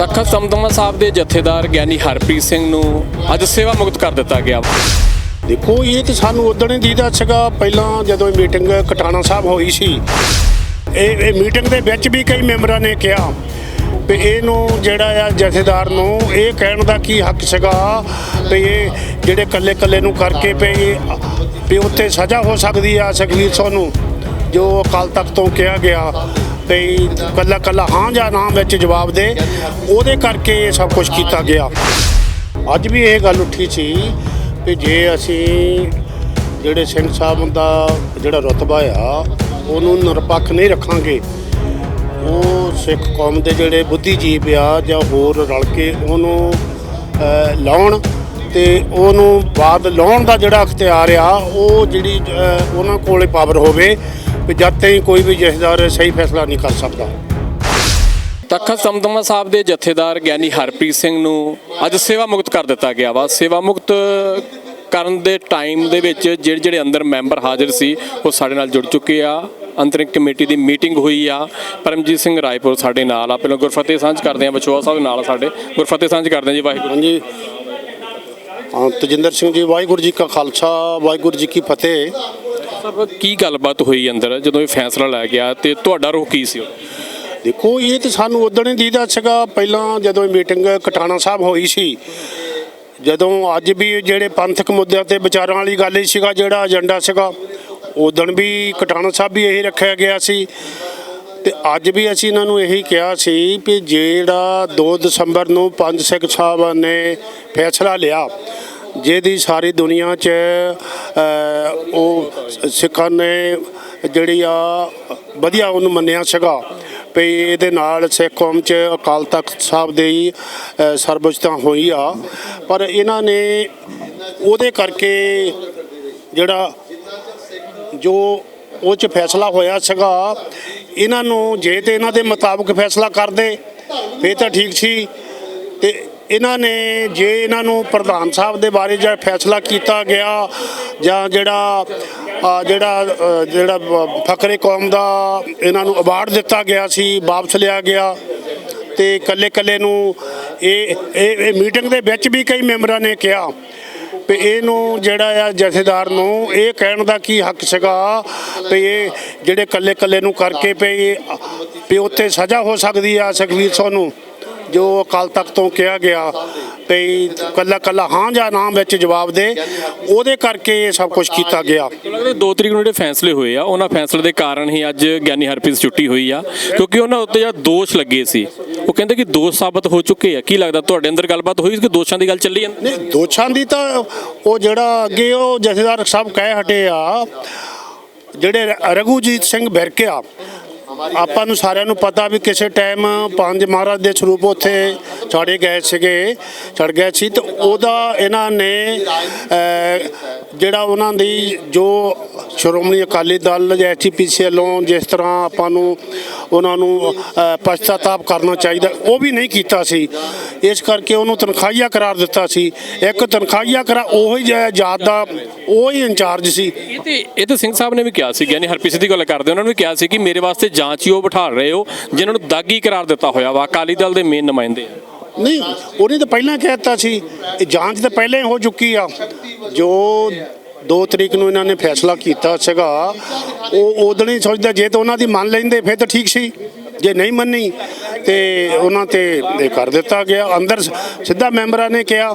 ਤਖਤ ਦਮਦਮਾ ਸਾਹਿਬ ਦੇ ਜਥੇਦਾਰ ਗਿਆਨੀ ਹਰਪ੍ਰੀਤ ਸਿੰਘ ਨੂੰ ਅੱਜ ਸੇਵਾ ਮੁਕਤ ਕਰ ਦਿੱਤਾ ਗਿਆ। ਦੇਖੋ, ਇਹ ਤੇ ਸਾਨੂੰ ਉਦੋਂ ਹੀ ਦੀਦਾ ਸੀਗਾ, ਪਹਿਲਾਂ ਜਦੋਂ ਇਹ ਮੀਟਿੰਗ ਕਟਾਣਾ ਸਾਹਿਬ ਹੋਈ ਸੀ। ਇਹ ਇਹ ਮੀਟਿੰਗ ਦੇ ਵਿੱਚ ਵੀ ਕਈ ਮੈਂਬਰਾਂ ਨੇ ਕਿਹਾ ਵੀ ਇਹਨੂੰ ਜਿਹੜਾ ਆ ਜਥੇਦਾਰ ਨੂੰ ਇਹ ਕਹਿਣ ਦਾ ਕੀ ਹੱਕ ਸੀਗਾ ਵੀ ਇਹ ਜਿਹੜੇ ਕੱਲੇ ਕੱਲੇ ਨੂੰ ਕਰਕੇ ਪਈ ਵੀ ਉੱਥੇ ਸਜ਼ਾ ਹੋ ਸਕਦੀ ਆ ਸੁਖਵੀਰ ਸਿੰਘ ਨੂੰ, ਜੋ ਅਕਾਲ ਤਖਤ ਤੋਂ ਕਿਹਾ ਗਿਆ। ਵੀ ਕੱਲਾ ਕੱਲਾ ਹਾਂ ਜਾਂ ਨਾ ਵਿੱਚ ਜਵਾਬ ਦੇ, ਉਹਦੇ ਕਰਕੇ ਇਹ ਸਭ ਕੁਝ ਕੀਤਾ ਗਿਆ। ਅੱਜ ਵੀ ਇਹ ਗੱਲ ਉੱਠੀ ਸੀ ਕਿ ਜੇ ਅਸੀਂ ਜਿਹੜੇ ਸਿੰਘ ਸਾਹਿਬ ਦਾ ਜਿਹੜਾ ਰਤਬਾ ਆ, ਉਹਨੂੰ ਨਿਰਪੱਖ ਨਹੀਂ ਰੱਖਾਂਗੇ, ਉਹ ਸਿੱਖ ਕੌਮ ਦੇ ਜਿਹੜੇ ਬੁੱਧੀਜੀਵ ਆ ਜਾਂ ਹੋਰ ਰਲ ਕੇ ਉਹਨੂੰ ਲਾਉਣ ਤੇ ਉਹਨੂੰ ਬਾਅਦ ਲਾਉਣ ਦਾ ਜਿਹੜਾ ਅਖਤਿਆਰ ਆ, ਉਹ ਜਿਹੜੀ ਉਹਨਾਂ ਕੋਲੇ ਪਾਵਰ ਹੋਵੇ ਵੀ ਜਦ ਤਾਈਂ ਕੋਈ ਵੀ ਜਥੇਦਾਰ ਸਹੀ ਫੈਸਲਾ ਨਹੀਂ ਕਰ ਸਕਦਾ। ਤਖਤ ਦਮਦਮਾ ਸਾਹਿਬ ਦੇ ਜਥੇਦਾਰ ਗਿਆਨੀ ਹਰਪ੍ਰੀਤ ਸਿੰਘ ਨੂੰ ਅੱਜ ਸੇਵਾ ਮੁਕਤ ਕਰ ਦਿੱਤਾ ਗਿਆ ਵਾ। ਸੇਵਾ ਮੁਕਤ ਕਰਨ ਦੇ ਟਾਈਮ ਦੇ ਵਿੱਚ ਜਿਹੜੇ ਜਿਹੜੇ ਅੰਦਰ ਮੈਂਬਰ ਹਾਜ਼ਰ ਸੀ ਉਹ ਸਾਡੇ ਨਾਲ ਜੁੜ ਚੁੱਕੇ ਆ। ਅੰਤਰਿਮ ਕਮੇਟੀ ਦੀ ਮੀਟਿੰਗ ਹੋਈ ਆ। ਪਰਮਜੀਤ ਸਿੰਘ ਰਾਏਪੁਰ ਸਾਡੇ ਨਾਲ ਆ। ਪਹਿਲਾਂ ਗੁਰਫਤਿਹ ਸਾਂਝ ਕਰਦੇ ਆ ਬਚੋਆ ਸਾਹਿਬ ਨਾਲ ਸਾਡੇ। ਗੁਰਫਤਿਹ ਸਾਂਝ ਕਰਦੇ ਆ ਜੀ ਵਾਹਿਗੁਰੂ। ਹਾਂਜੀ। ਤਜਿੰਦਰ ਸਿੰਘ ਜੀ ਵਾਹਿਗੁਰੂ ਜੀ ਕਾ ਖਾਲਸਾ ਵਾਹਿਗੁਰੂ ਜੀ ਕੀ ਫਤਿਹ। ਸਰ ਕੀ ਗੱਲਬਾਤ ਹੋਈ ਅੰਦਰ ਜਦੋਂ ਇਹ ਫੈਸਲਾ ਲੈ ਗਿਆ ਤੇ ਤੁਹਾਡਾ ਰੁਖ ਕੀ ਸੀ? ਦੇਖੋ, ਇਹ ਤੇ ਸਾਨੂੰ ਉਦੋਂ ਹੀ ਦੀਦਾ ਸੀਗਾ, ਪਹਿਲਾਂ ਜਦੋਂ ਇਹ ਮੀਟਿੰਗ ਕਟਾਣਾ ਸਾਹਿਬ ਹੋਈ ਸੀ, ਜਦੋਂ ਅੱਜ ਵੀ ਜਿਹੜੇ ਪੰਥਕ ਮੁੱਦਿਆਂ ਤੇ ਵਿਚਾਰਾਂ ਵਾਲੀ ਗੱਲ ਹੀ ਸੀਗਾ, ਜਿਹੜਾ ਏਜੰਡਾ ਸੀਗਾ ਉਦੋਂ ਵੀ ਕਟਾਣਾ ਸਾਹਿਬ ਵੀ ਇਹੀ ਰੱਖਿਆ ਗਿਆ ਸੀ। ਤੇ ਅੱਜ ਵੀ ਅਸੀਂ ਇਹਨਾਂ ਨੂੰ ਇਹੀ ਕਿਹਾ ਸੀ ਕਿ ਜਿਹੜਾ 2 ਦਸੰਬਰ ਨੂੰ ਪੰਜ ਸਿੱਖ ਸਾਹਿਬਾਂ ਨੇ ਫੈਸਲਾ ਲਿਆ ਜਿਹਦੀ ਸਾਰੀ ਦੁਨੀਆ 'ਚ ਉਹ ਸਿੱਖਾਂ ਨੇ ਜਿਹੜੀ ਆ ਵਧੀਆ ਉਹਨੂੰ ਮੰਨਿਆ ਸੀਗਾ। ਵੀ ਇਹਦੇ ਨਾਲ ਸਿੱਖ ਕੌਮ 'ਚ ਅਕਾਲ ਤਖਤ ਸਾਹਿਬ ਦੀ ਹੀ ਅ, ਹੋਈ ਆ। ਪਰ ਇਹਨਾਂ ਨੇ ਉਹਦੇ ਕਰਕੇ ਜਿਹੜਾ ਜੋ ਉਹ ਚ ਫੈਸਲਾ ਹੋਇਆ ਸੀਗਾ ਇਹਨਾਂ ਨੂੰ ਜੇ ਤੇ ਇਹਨਾਂ ਦੇ ਮੁਤਾਬਕ ਫੈਸਲਾ ਕਰਦੇ ਫੇਰ ਤਾਂ ਠੀਕ ਸੀ। ਤੇ ਇਹਨਾਂ ਨੇ ਜੇ ਇਹਨਾਂ ਨੂੰ ਪ੍ਰਧਾਨ ਸਾਹਿਬ ਦੇ ਬਾਰੇ ਜਿਹੜਾ ਫੈਸਲਾ ਕੀਤਾ ਗਿਆ ਜਾਂ ਜਿਹੜਾ ਜਿਹੜਾ ਜਿਹੜਾ ਫਕਰੇ ਕੌਮ ਦਾ ਇਹਨਾਂ ਨੂੰ ਅਵਾਰਡ ਦਿੱਤਾ ਗਿਆ ਸੀ, ਵਾਪਸ ਲਿਆ ਗਿਆ ਤੇ ਕੱਲੇ ਕੱਲੇ ਨੂੰ ਇਹ ਇਹ ਮੀਟਿੰਗ ਦੇ ਵਿੱਚ ਵੀ ਕਈ ਮੈਂਬਰਾਂ ਨੇ ਕਿਹਾ ਵੀ ਇਹਨੂੰ ਜਿਹੜਾ ਆ ਜਥੇਦਾਰ ਨੂੰ ਇਹ ਕਹਿਣ ਦਾ ਕੀ ਹੱਕ ਸੀਗਾ ਵੀ ਇਹ ਜਿਹੜੇ ਕੱਲੇ ਕੱਲੇ ਨੂੰ ਕਰਕੇ ਵੀ ਵੀ ਉੱਤੇ ਸਜ਼ਾ ਹੋ ਸਕਦੀ ਆ ਸੁਖਵੀਰ ਸਿੰਘ ਨੂੰ। ਜੋ ਅਕਾਲ ਤਖਤ ਤੋਂ ਕਿਹਾ ਗਿਆ ਵੀ ਕੱਲਾ ਕੱਲਾ ਹਾਂ ਜਾਂ ਨਾ ਵਿੱਚ ਜਵਾਬ ਦੇ ਉਹਦੇ ਕਰਕੇ ਇਹ ਸਭ ਕੁਝ ਕੀਤਾ ਗਿਆ। ਲੱਗਦਾ 2 ਤਰੀਕ ਨੂੰ ਜਿਹੜੇ ਫੈਸਲੇ ਹੋਏ ਆ ਉਹਨਾਂ ਫੈਸਲੇ ਦੇ ਕਾਰਨ ਹੀ ਅੱਜ ਗਿਆਨੀ ਹਰਪ੍ਰੀਤ ਛੁੱਟੀ ਹੋਈ ਆ ਕਿਉਂਕਿ ਉਹਨਾਂ ਉੱਤੇ ਜਿਹੜਾ ਦੋਸ਼ ਲੱਗੇ ਸੀ। ਉਹ ਕਹਿੰਦੇ ਕਿ ਦੋਸ਼ ਸਾਬਤ ਹੋ ਚੁੱਕੇ ਆ। ਕੀ ਲੱਗਦਾ ਤੁਹਾਡੇ ਅੰਦਰ ਗੱਲਬਾਤ ਹੋਈ ਸੀ ਕਿ ਦੋਸ਼ਾਂ ਦੀ ਗੱਲ ਚੱਲੀ ਜਾਂਦੀ? ਨਹੀਂ ਦੋਸ਼ਾਂ ਦੀ ਤਾਂ ਉਹ ਜਿਹੜਾ ਅੱਗੇ ਉਹ ਜਥੇਦਾਰ ਸਾਹਿਬ ਕਹਿ ਹਟੇ ਆ ਜਿਹੜੇ ਰਘੂਜੀਤ ਸਿੰਘ ਬਿਰਕੇ ਆ ਆਪਾਂ ਨੂੰ ਸਾਰਿਆਂ ਨੂੰ ਪਤਾ ਵੀ ਕਿਸੇ ਟਾਈਮ ਪੰਜ ਮਹਾਰਾਜ ਦੇ ਸਰੂਪ ਉੱਥੇ ਛਾੜੇ ਗਏ ਸੀਗੇ ਛੜ ਗਏ ਸੀ ਤੇ ਉਹਦਾ ਇਹਨਾਂ ਨੇ ਜਿਹੜਾ ਉਹਨਾਂ ਦੀ ਜੋ ਸ਼੍ਰੋਮਣੀ ਅਕਾਲੀ ਦਲ ਜਾਂ ਐਚਪੀਸੀ ਵੱਲੋਂ ਜਿਸ ਤਰ੍ਹਾਂ ਆਪਾਂ ਨੂੰ ਉਹਨਾਂ ਨੂੰ ਪਛਤਾਤਾਪ ਕਰਨਾ ਚਾਹੀਦਾ। ਉਹ ਵੀ ਨਹੀਂ ਕੀਤਾ ਸੀ। ਇਸ ਕਰਕੇ ਉਹਨੂੰ ਤਨਖਾਹੀਆ ਕਰਾਰ ਦਿੱਤਾ ਸੀ। ਇੱਕ ਤਨਖਾਹੀਆ ਕਰਾ ਉਹੀ ਜਿਹੜਾ ਜਾਤ ਦਾ ਉਹ ਹੀ ਇੰਚਾਰਜ ਸੀ। ਇਹ ਤੇ ਇਹ ਤੇ ਸਿੰਘ ਸਾਹਿਬ ਨੇ ਵੀ ਕਿਹਾ ਸੀ ਗਿਆਨੀ ਹਰਪ੍ਰੀਤ ਦੀ ਗੱਲ ਕਰਦੇ ਉਹਨਾਂ ਨੇ ਵੀ ਕਿਹਾ ਸੀ ਕਿ ਮੇਰੇ ਵਾਸਤੇ ਜਾਂਚ ਹੀ ਉਹ ਬਿਠਾ ਰਹੇ ਹੋ ਜਿਨ੍ਹਾਂ ਨੂੰ ਦਾਗੀ ਕਰਾਰ ਦਿੱਤਾ ਹੋਇਆ ਵਾ ਅਕਾਲੀ ਦਲ ਦੇ ਮੇਨ ਨੁਮਾਇੰਦੇ ਨਹੀਂ ਉਹਨੇ ਤਾਂ ਪਹਿਲਾਂ ਕਹਿ ਦਿੱਤਾ ਸੀ ਇਹ ਜਾਂਚ ਤਾਂ ਪਹਿਲਾਂ ਹੀ ਹੋ ਚੁੱਕੀ ਆ। ਜੋ 2 ਤਰੀਕ ਨੂੰ ਇਹਨਾਂ ਨੇ ਫੈਸਲਾ ਕੀਤਾ ਸੀਗਾ, ਉਹ ਉਦੋਂ ਹੀ ਸੋਚਦਾ ਜੇ ਤਾਂ ਉਹਨਾਂ ਦੀ ਮੰਨ ਲੈਂਦੇ, ਫਿਰ ਤਾਂ ਠੀਕ ਸੀ। ਜੇ ਨਹੀਂ ਮੰਨੀ, ਤੇ ਉਹਨਾਂ ਤੇ ਇਹ ਕਰ ਦਿੱਤਾ ਗਿਆ। ਅੰਦਰ ਸਿੱਧਾ ਮੈਂਬਰਾਂ ਨੇ ਕਿਹਾ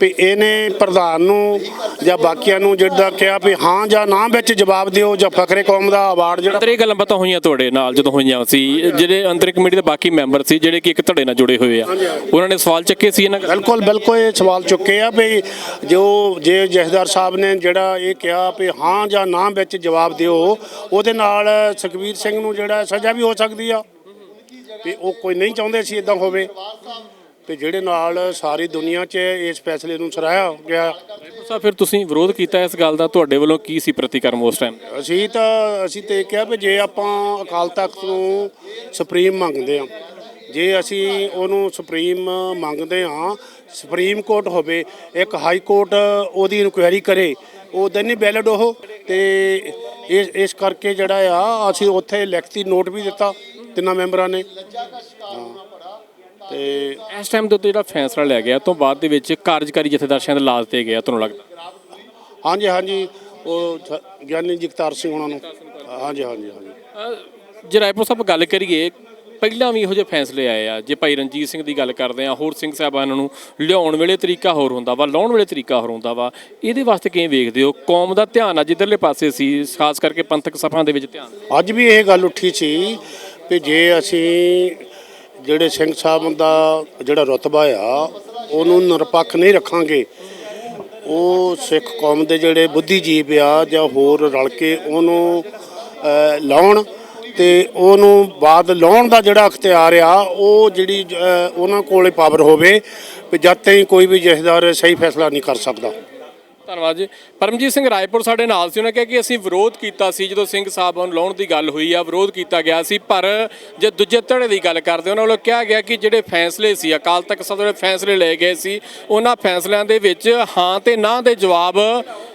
ਵੀ ਇਹਨੇ ਪ੍ਰਧਾਨ ਨੂੰ ਜਾਂ ਬਾਕੀਆਂ ਨੂੰ ਜਿਹੜਾ ਕਿਹਾ ਵੀ ਹਾਂ ਜਾਂ ਨਾ ਵਿੱਚ ਜਵਾਬ ਦਿਓ ਜਾਂ ਫਕਰੇ ਕੌਮ ਦਾ ਅਵਾਰਡ ਜਿਹੜਾ ਇਹ ਗੱਲਾਂ ਪਤਾ ਹੋਈਆਂ ਤੁਹਾਡੇ ਨਾਲ ਜਦੋਂ ਹੋਈਆਂ ਸੀ। ਜਿਹੜੇ ਅੰਤਰਿਕ ਕਮੇਟੀ ਦੇ ਬਾਕੀ ਮੈਂਬਰ ਸੀ ਜਿਹੜੇ ਕਿ ਇੱਕ ਧੜੇ ਨਾਲ ਜੁੜੇ ਹੋਏ ਆ। ਉਹਨਾਂ ਨੇ ਸਵਾਲ ਚੱਕੇ ਸੀ ਇਹਨਾਂ ਬਿਲਕੁਲ ਬਿਲਕੁਲ ਇਹ ਸਵਾਲ ਚੁੱਕੇ ਆ ਵੀ ਜੋ ਜੇ ਜਥੇਦਾਰ ਸਾਹਿਬ ਨੇ ਜਿਹੜਾ ਇਹ ਕਿਹਾ ਵੀ ਹਾਂ ਜਾਂ ਨਾ ਵਿੱਚ ਜਵਾਬ ਦਿਓ ਉਹਦੇ ਨਾਲ ਸੁਖਵੀਰ ਸਿੰਘ ਨੂੰ ਜਿਹੜਾ ਸਜ਼ਾ ਵੀ ਹੋ ਸਕਦੀ ਆ। ਵੀ ਉਹ ਕੋਈ ਨਹੀਂ ਚਾਹੁੰਦੇ ਸੀ ਇਦਾਂ ਹੋਵੇ। ਵੀ ਜਿਹੜੇ ਨਾਲ ਸਾਰੀ ਦੁਨੀਆ 'ਚ ਇਸ ਫੈਸਲੇ ਨੂੰ ਸਰਾਇਆ ਗਿਆ। ਸਾਹਿਬ ਫਿਰ ਤੁਸੀਂ ਵਿਰੋਧ ਕੀਤਾ ਇਸ ਗੱਲ ਦਾ ਤੁਹਾਡੇ ਵੱਲੋਂ ਕੀ ਸੀ ਪ੍ਰਤੀਕਰਮ ਉਸ ਟਾਈਮ ਅਸੀਂ ਤਾਂ ਅਸੀਂ ਤੇ ਕਿਹਾ ਵੀ ਜੇ ਆਪਾਂ ਅਕਾਲ ਤਖਤ ਨੂੰ ਸੁਪਰੀਮ ਮੰਗਦੇ ਆ ਜੇ ਅਸੀਂ ਉਹਨੂੰ ਸੁਪਰੀਮ ਮੰਗਦੇ ਆ ਸੁਪਰੀਮ ਕੋਰਟ ਹੋਵੇ ਇੱਕ ਹਾਈ ਕੋਰਟ ਉਹਦੀ ਇਨਕੁਆਇਰੀ ਕਰੇ ਉਹ ਦਿਨ ਨਹੀਂ ਵੈਲਿਡ ਉਹ ਤੇ ਇਸ ਇਸ ਕਰਕੇ ਜਿਹੜਾ ਆ ਅਸੀਂ ਉੱਥੇ ਲਿਖਤੀ ਨੋਟ ਵੀ ਦਿੱਤਾ ਤਿੰਨਾਂ ਮੈਂਬਰਾਂ ਨੇ। ਹਾਂ। ਤੇ ਇਸ ਟਾਈਮ ਦੇ ਉੱਤੇ ਜਿਹੜਾ ਫੈਸਲਾ ਲਿਆ ਗਿਆ ਤੋਂ ਬਾਅਦ ਦੇ ਵਿੱਚ ਕਾਰਜਕਾਰੀ ਜਥੇਦਾਰ ਸ਼ਾਇਦ ਲਾਜ ਤੇ ਗਿਆ ਤੁਹਾਨੂੰ ਲੱਗਦਾ? ਹਾਂਜੀ ਹਾਂਜੀ। ਉਹ ਸ- ਗਿਆਨੀ ਜਗਤਾਰ ਸਿੰਘ ਉਹਨਾਂ ਨੂੰ। ਹਾਂਜੀ ਹਾਂਜੀ ਹਾਂਜੀ। ਅਹ ਜੇ ਰਾਏਪੁਰ ਸਾਹਿਬ ਗੱਲ ਕਰੀਏ ਪਹਿਲਾਂ ਵੀ ਇਹੋ ਜਿਹੇ ਫੈਸਲੇ ਆਏ ਆ। ਜੇ ਭਾਈ ਰਣਜੀਤ ਸਿੰਘ ਦੀ ਗੱਲ ਕਰਦੇ ਆ ਹੋਰ ਸਿੰਘ ਸਾਹਿਬਾਨਾਂ ਨੂੰ ਲਿਆਉਣ ਵੇਲੇ ਤਰੀਕਾ ਹੋਰ ਹੁੰਦਾ ਵਾ ਲਾਉਣ ਵੇਲੇ ਤਰੀਕਾ ਹੋਰ ਹੁੰਦਾ ਵਾ। ਇਹਦੇ ਵਾਸਤੇ ਕਿਵੇਂ ਵੇਖਦੇ ਹੋ? ਕੌਮ ਦਾ ਧਿਆਨ ਅੱਜ ਇਧਰਲੇ ਪਾਸੇ ਸੀ ਖਾਸ ਕਰਕੇ ਪੰਥਕ ਸਭਾ ਦੇ ਵਿੱਚ ਧਿਆਨ। ਅੱਜ ਵੀ ਇਹ ਗੱਲ ਉੱਠੀ ਸੀ ਕਿ ਜੇ ਅਸੀਂ ਜਿਹੜੇ ਸਿੰਘ ਸਾਹਿਬ ਦਾ ਜਿਹੜਾ ਰਤਬਾ ਆ, ਉਹਨੂੰ ਨਿਰਪੱਖ ਨਹੀਂ ਰੱਖਾਂਗੇ। ਉਹ ਸਿੱਖ ਕੌਮ ਦੇ ਜਿਹੜੇ ਬੁੱਧੀਜੀਵ ਆ ਜਾਂ ਹੋਰ ਰਲ ਕੇ ਉਹਨੂੰ ਲਾਉਣ ਤੇ ਉਹਨੂੰ ਬਾਅਦ ਲਾਉਣ ਦਾ ਜਿਹੜਾ ਅਖਤਿਆਰ ਆ, ਉਹ ਜਿਹੜੀ ਉਹਨਾਂ ਕੋਲੇ ਪਾਵਰ ਹੋਵੇ, ਵੀ ਜਦ ਤਾਈਂ ਕੋਈ ਵੀ ਜਥੇਦਾਰ ਸਹੀ ਫੈਸਲਾ ਨਹੀਂ ਕਰ ਸਕਦਾ। ਧੰਨਵਾਦ ਜੀ। ਪਰਮਜੀਤ ਸਿੰਘ ਰਾਏਪੁਰ ਸਾਡੇ ਨਾਲ ਸੀ, ਉਹਨਾਂ ਕਿਹਾ ਕਿ ਅਸੀਂ ਵਿਰੋਧ ਕੀਤਾ ਸੀ, ਜਦੋਂ ਸਿੰਘ ਸਾਹਿਬ ਨੂੰ ਲਾਉਣ ਦੀ ਗੱਲ ਹੋਈ ਆ, ਵਿਰੋਧ ਕੀਤਾ ਗਿਆ ਸੀ, ਪਰ ਜੇ ਦੂਜੇ ਧੜੇ ਦੀ ਗੱਲ ਕਰਦੇ, ਉਹਨਾਂ ਵੱਲੋਂ ਕਿਹਾ ਗਿਆ ਕਿ ਜਿਹੜੇ ਫੈਸਲੇ ਸੀ, ਅਕਾਲ ਤਖਤ ਸਾਹਿਬ ਦੇ ਫੈਸਲੇ ਲਏ ਗਏ ਸੀ, ਉਹਨਾਂ ਫੈਸਲਿਆਂ ਦੇ ਵਿੱਚ ਹਾਂ ਤੇ ਨਾ ਦੇ ਜਵਾਬ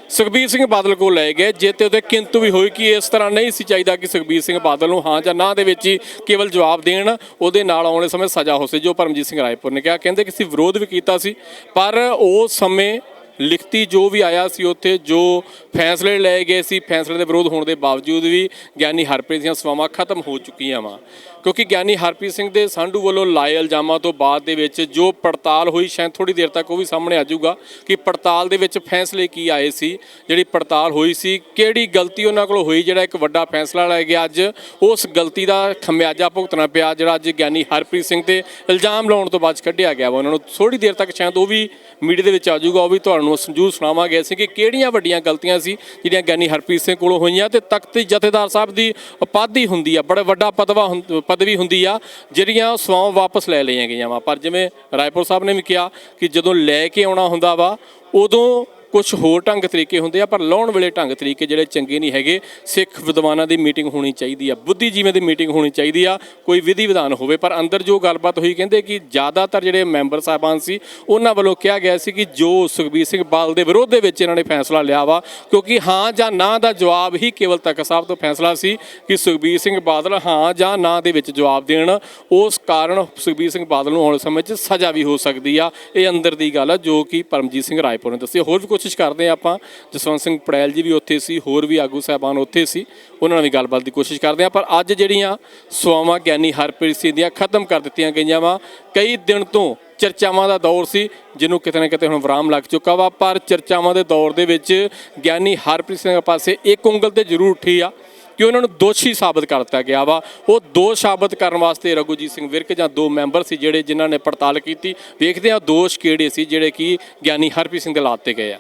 ਸੁਖਬੀਰ ਸਿੰਘ ਬਾਦਲ ਕੋਲ ਲਏ ਗਏ, ਜੇ ਤੇ ਉਹਦੇ ਕਿੰਤੂ ਵੀ ਹੋਈ ਕਿ ਇਸ ਤਰ੍ਹਾਂ ਨਹੀਂ ਸੀ ਚਾਹੀਦਾ ਕਿ ਸੁਖਬੀਰ ਸਿੰਘ ਬਾਦਲ ਨੂੰ ਹਾਂ ਜਾਂ ਨਾ ਦੇ ਵਿੱਚ ਹੀ ਕੇਵਲ ਜਵਾਬ ਦੇਣ, ਉਹਦੇ ਨਾਲ ਆਉਣੇ ਸਮੇਂ ਸਜ਼ਾ ਹੋ ਸੇ ਜੋ ਪਰਮਜੀਤ ਸਿੰਘ ਰਾਏਪੁਰ ਨੇ ਕਿਹਾ। ਕਹਿੰਦੇ ਕਿ ਅਸੀਂ ਵਿਰੋਧ ਵੀ ਕੀਤਾ ਸੀ, ਪਰ ਉਹ ਸਮੇਂ ਲਿਖਤੀ ਜੋ ਵੀ ਆਇਆ ਸੀ ਉੱਥੇ, ਜੋ ਫੈਸਲੇ ਲਏ ਗਏ ਸੀ, ਫੈਸਲੇ ਦੇ ਵਿਰੋਧ ਹੋਣ ਦੇ ਬਾਵਜੂਦ ਵੀ ਗਿਆਨੀ ਹਰਪ੍ਰੀਤ ਦੀਆਂ ਸਵਾਵਾਂ ਖਤਮ ਹੋ ਚੁੱਕੀਆਂ ਵਾ। ਕਿਉਂਕਿ ਗਿਆਨੀ ਹਰਪ੍ਰੀਤ ਸਿੰਘ ਦੇ ਸਾਂਢੂ ਵੱਲੋਂ ਲਾਏ ਇਲਜ਼ਾਮਾਂ ਤੋਂ ਬਾਅਦ ਦੇ ਵਿੱਚ ਜੋ ਪੜਤਾਲ ਹੋਈ, ਸ਼ਾਇਦ ਥੋੜੀ ਦੇਰ ਤੱਕ ਉਹ ਵੀ ਸਾਹਮਣੇ ਆ ਜਾਊਗਾ ਕਿ ਪੜਤਾਲ ਦੇ ਵਿੱਚ ਫੈਸਲੇ ਕੀ ਆਏ ਸੀ, ਜਿਹੜੀ ਪੜਤਾਲ ਹੋਈ ਸੀ, ਕਿਹੜੀ ਗਲਤੀ ਉਹਨਾਂ ਕੋਲ ਹੋਈ, ਜਿਹੜਾ ਇੱਕ ਵੱਡਾ ਫੈਸਲਾ ਲੈ ਗਿਆ ਅੱਜ, ਉਸ ਗਲਤੀ ਦਾ ਖਮਿਆਜਾ ਭੁਗਤਣਾ ਪਿਆ, ਜਿਹੜਾ ਅੱਜ ਗਿਆਨੀ ਹਰਪ੍ਰੀਤ ਸਿੰਘ ਤੇ ਇਲਜ਼ਾਮ ਲਾਉਣ ਤੋਂ ਬਾਅਦ ਕੱਢਿਆ ਗਿਆ ਵਾ। ਉਹਨਾਂ ਨੂੰ ਥੋੜੀ ਦੇਰ ਤੱਕ ਸ਼ਾਇਦ ਉਹ ਵੀ ਮੀਡੀਆ ਦੇ ਵਿੱਚ ਆ ਜਾਊਗਾ ਉਹ ਵੀ ਤੁਹਾਨੂੰ ਸੰਜੂ ਸੁਣਾਵਾਂਗੇ। ਅਸੀਂ ਕਿ ਕਿਹੜੀਆਂ ਵੱਡੀਆਂ ਗਲਤੀਆਂ ਸੀ ਜਿਹੜੀਆਂ ਗਿਆਨੀ ਹਰਪ੍ਰੀਤ ਸਿੰਘ ਕੋਲੋਂ ਹੋਈਆਂ ਤੇ ਤਖਤ ਜਥੇਦਾਰ ਸਾਹਿਬ ਦੀ ਉਪਾਧੀ ਹੁੰਦੀ ਆ, ਬੜਾ ਵੱਡਾ ਪਦਵਾ ਹੁੰ- ਪਦਵੀ ਹੁੰਦੀ ਆ, ਜਿਹੜੀਆਂ ਸਵਾਂ ਵਾਪਸ ਲੈ ਲਈਆਂ ਗਈਆਂ ਵਾ। ਪਰ ਜਿਵੇਂ ਰਾਏਪੁਰ ਸਾਹਿਬ ਨੇ ਵੀ ਕਿਹਾ ਕਿ ਜਦੋਂ ਲੈ ਕੇ ਆਉਣਾ ਹੁੰਦਾ ਵਾ, ਉਦੋਂ ਕੁਝ ਹੋਰ ਢੰਗ ਤਰੀਕੇ ਹੁੰਦੇ ਆ, ਪਰ ਲਾਉਣ ਵੇਲੇ ਢੰਗ ਤਰੀਕੇ ਜਿਹੜੇ ਚੰਗੇ ਨਹੀਂ ਹੈਗੇ। ਸਿੱਖ ਵਿਦਵਾਨਾਂ ਦੀ ਮੀਟਿੰਗ ਹੋਣੀ ਚਾਹੀਦੀ ਆ, ਬੁੱਧੀਜੀਵੀਆਂ ਦੀ ਮੀਟਿੰਗ ਹੋਣੀ ਚਾਹੀਦੀ ਆ, ਕੋਈ ਵਿਧੀ ਵਿਧਾਨ ਹੋਵੇ। ਪਰ ਅੰਦਰ ਜੋ ਗੱਲਬਾਤ ਹੋਈ, ਕਹਿੰਦੇ ਕਿ ਜ਼ਿਆਦਾਤਰ ਜਿਹੜੇ ਮੈਂਬਰ ਸਾਹਿਬਾਨ ਸੀ, ਉਹਨਾਂ ਵੱਲੋਂ ਕਿਹਾ ਗਿਆ ਸੀ ਕਿ ਜੋ ਸੁਖਬੀਰ ਸਿੰਘ ਬਾਦਲ ਦੇ ਵਿਰੋਧ ਦੇ ਵਿੱਚ ਇਹਨਾਂ ਨੇ ਫੈਸਲਾ ਲਿਆ ਵਾ, ਕਿਉਂਕਿ ਹਾਂ ਜਾਂ ਨਾ ਦਾ ਜਵਾਬ ਹੀ ਕੇਵਲ ਤੱਕ ਸਾਹਿਬ ਤੋਂ ਫੈਸਲਾ ਸੀ ਕਿ ਸੁਖਬੀਰ ਸਿੰਘ ਬਾਦਲ ਹਾਂ ਜਾਂ ਨਾ ਦੇ ਵਿੱਚ ਜਵਾਬ ਦੇਣ। ਉਸ ਕਾਰਨ ਸੁਖਬੀਰ ਸਿੰਘ ਬਾਦਲ ਨੂੰ ਆਉਣ ਸਮੇਂ 'ਚ ਸਜ਼ਾ ਵੀ ਹੋ ਸਕਦੀ ਆ। ਇਹ ਅੰਦਰ ਦੀ ਗੱਲ ਆ, ਜੋ ਕਿ ਪਰਮਜੀਤ ਸਿੰਘ ਰਾਏਪੁਰ ਨੇ ਦੱਸੀ। ਹੋਰ ਵੀ ਕੋਸ਼ਿਸ਼ ਕਰਦੇ ਆ ਆਪਾਂ, ਜਸਵੰਤ ਸਿੰਘ ਪੜੈਲ ਜੀ ਵੀ ਉੱਥੇ ਸੀ, ਹੋਰ ਵੀ ਆਗੂ ਸਾਹਿਬਾਨ ਉੱਥੇ ਸੀ, ਉਹਨਾਂ ਨਾਲ ਵੀ ਗੱਲਬਾਤ ਦੀ ਕੋਸ਼ਿਸ਼ ਕਰਦੇ ਆ ਪਰ ਅੱਜ ਜਿਹੜੀਆਂ ਸਵਾਵਾਂ ਗਿਆਨੀ ਹਰਪ੍ਰੀਤ ਸਿੰਘ ਦੀਆਂ ਖਤਮ ਕਰ ਦਿੱਤੀਆਂ ਗਈਆਂ ਵਾ, ਕਈ ਦਿਨ ਤੋਂ ਚਰਚਾਵਾਂ ਦਾ ਦੌਰ ਸੀ, ਜਿਹਨੂੰ ਕਿਤੇ ਨਾ ਕਿਤੇ ਹੁਣ ਵਿਰਾਮ ਲੱਗ ਚੁੱਕਾ ਵਾ, ਪਰ ਚਰਚਾਵਾਂ ਦੇ ਦੌਰ ਦੇ ਵਿੱਚ ਗਿਆਨੀ ਹਰਪ੍ਰੀਤ ਸਿੰਘ ਪਾਸੇ ਇੱਕ ਉਂਗਲ ਤੇ ਜ਼ਰੂਰ ਉੱਠੀ ਆ ਕਿ ਉਹਨਾਂ ਨੂੰ ਦੋਸ਼ੀ ਸਾਬਤ ਕਰ ਦਿੱਤਾ ਗਿਆ ਵਾ। ਉਹ ਦੋਸ਼ ਸਾਬਤ ਕਰਨ ਵਾਸਤੇ ਰਘੁਜੀਤ ਸਿੰਘ ਵਿਰਕ ਜਾਂ ਦੋ ਮੈਂਬਰ ਸੀ ਜਿਹੜੇ ਜਿਨ੍ਹਾਂ ਨੇ ਪੜਤਾਲ ਕੀਤੀ। ਵੇਖਦੇ ਆ ਦੋਸ਼ ਕਿਹੜੇ ਸੀ, ਜਿਹੜੇ ਕਿ ਗਿਆਨੀ ਹਰਪ੍ਰੀਤ ਸਿੰਘ ਦੇ ਲਾਤੇ ਗਏ ਆ।